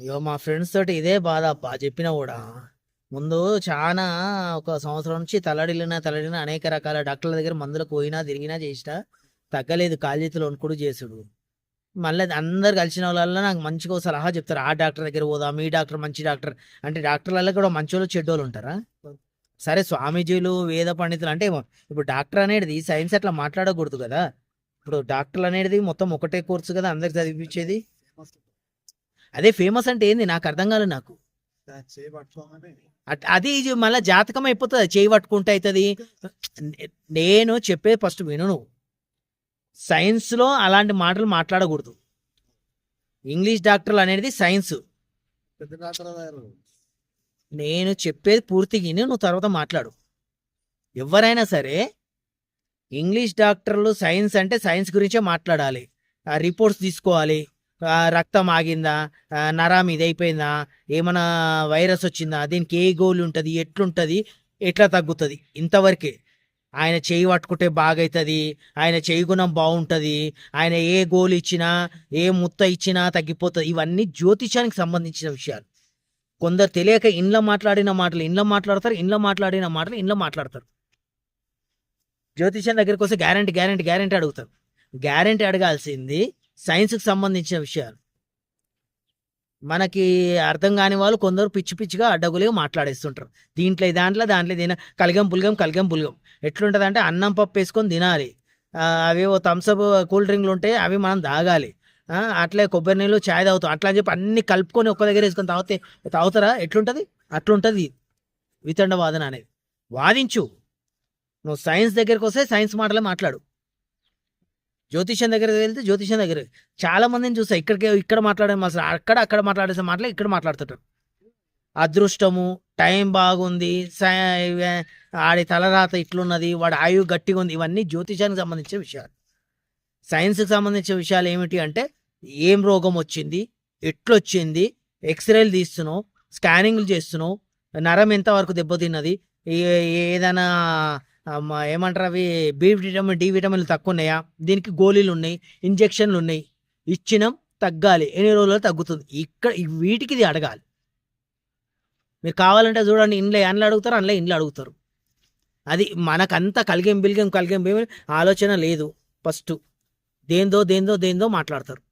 ఇగో మా ఫ్రెండ్స్ తోటి ఇదే బాధ అప్ప చెప్పినా కూడా. ముందు చాలా ఒక సంవత్సరం నుంచి తలడిల్లిన తలడిన అనేక రకాల డాక్టర్ల దగ్గర మందులకు పోయినా తిరిగినా చేసినా తగ్గలేదు. కాలు చేతులు వణుకుడు చేసుడు. మళ్ళీ అందరు కలిసిన వాళ్ళ నాకు మంచిగా సలహా చెప్తారు. ఆ డాక్టర్ దగ్గర పోదాం మీ డాక్టర్ మంచి డాక్టర్. అంటే డాక్టర్లలో కూడా మంచి వాళ్ళు చెడ్డోళ్ళు ఉంటారా? సరే స్వామీజీలు వేద పండితులు అంటే ఇప్పుడు డాక్టర్ అనేది సైన్స్ అట్లా మాట్లాడకూడదు కదా. ఇప్పుడు డాక్టర్లు అనేది మొత్తం ఒకటే కోర్సు కదా అందరికి చదివించేది అదే ఫేమస్ అంటే ఏంది? నాకు అర్థం కాలేదు నాకు. అది మళ్ళీ జాతకం అయిపోతుంది. చేయి పట్టుకుంటే అవుతుంది నేను చెప్పేది ఫస్ట్ విను నువ్వు. సైన్స్లో అలాంటి మాటలు మాట్లాడకూడదు. ఇంగ్లీష్ డాక్టర్లు అనేది సైన్స్ నేను చెప్పేది పూర్తిగా విని నువ్వు తర్వాత మాట్లాడు. ఎవరైనా సరే ఇంగ్లీష్ డాక్టర్లు సైన్స్ అంటే సైన్స్ గురించే మాట్లాడాలి. ఆ రిపోర్ట్స్ తీసుకోవాలి. రక్తం ఆగిందా? నరాం నరం ఇది అయిపోయిందా? ఏమైనా వైరస్ వచ్చిందా? దీనికి ఏ గోల్ ఉంటుంది? ఎట్లుంటుంది? ఎట్లా తగ్గుతుంది? ఇంతవరకే. ఆయన చేయి పట్టుకుంటే బాగవుతుంది ఆయన చేయి గుణం బాగుంటుంది. ఆయన ఏ గోల్ ఇచ్చినా ఏ ముత్త ఇచ్చినా తగ్గిపోతుంది. ఇవన్నీ జ్యోతిషానికి సంబంధించిన విషయాలు. కొందరు తెలియక ఇంట్లో మాట్లాడిన మాటలు ఇంట్లో మాట్లాడతారు ఇంట్లో మాట్లాడిన మాటలు ఇంట్లో మాట్లాడతారు. జ్యోతిషం దగ్గరికి వస్తే గ్యారంటీ గ్యారంటీ గ్యారంటీ అడుగుతారు. గ్యారంటీ అడగాల్సింది సైన్స్కి సంబంధించిన విషయాలు. మనకి అర్థం కాని వాళ్ళు కొందరు పిచ్చి పిచ్చిగా అడ్డగులుగా మాట్లాడేస్తుంటారు. దీంట్లో దాంట్లో దాంట్లో తిన కలిగం పులిగం కలిగం పులిగం. ఎట్లుంటుంది అంటే అన్నం పప్పు వేసుకొని తినాలి. అవి ఓ థమ్స్అప్ కూల్ డ్రింక్లు ఉంటాయి అవి మనం తాగాలి. అట్లే కొబ్బరి నీళ్ళు చాయ్ తాగుతాం. అట్లా అని చెప్పి అన్ని కలుపుకొని ఒక్క దగ్గర వేసుకొని తాగితే తాగుతారా? ఎట్లుంటుంది? అట్లుంటుంది. వితండ వాదన అనేది. వాదించు. నువ్వు సైన్స్ దగ్గరికి వస్తే సైన్స్ మాటలే మాట్లాడు. జ్యోతిష్యం దగ్గరికి వెళ్తే జ్యోతిష్యం దగ్గర. చాలా మందిని చూసా. ఇక్కడికి ఇక్కడ మాట్లాడే అసలు అక్కడ అక్కడ మాట్లాడేసే మాటలే ఇక్కడ మాట్లాడుతుంటారు. అదృష్టము టైం బాగుంది సై- ఆడి తలరాత ఇట్లున్నది వాడి ఆయువు గట్టిగా ఉంది. ఇవన్నీ జ్యోతిషానికి సంబంధించిన విషయాలు. సైన్స్కి సంబంధించిన విషయాలు ఏమిటి అంటే ఏం రోగం వచ్చింది ఎట్లొచ్చింది ఎక్స్రేలు తీస్తున్నావు స్కానింగ్లు చేస్తున్నావు నరం ఎంతవరకు దెబ్బతిన్నది ఏ- ఏదైనా ఏమంటారు అవి బి విటమిన్ డి విటమిన్లు తక్కువ ఉన్నాయా దీనికి గోళీలు ఉన్నాయి ఇంజెక్షన్లు ఉన్నాయి ఇచ్చినాం తగ్గాలి. ఎన్ని రోజుల్లో తగ్గుతుంది? ఇక్కడ వీటికి ఇది అడగాలి. మీరు కావాలంటే చూడండి ఇండ్లో ఎండ్లు అడుగుతారు అందులో ఇండ్లు అడుగుతారు. అది మనకంతా కలిగేం బిలిగేం కలిగేం బిలిగేం ఆలోచన లేదు. ఫస్ట్ దేందో దేందో దేందో మాట్లాడతారు.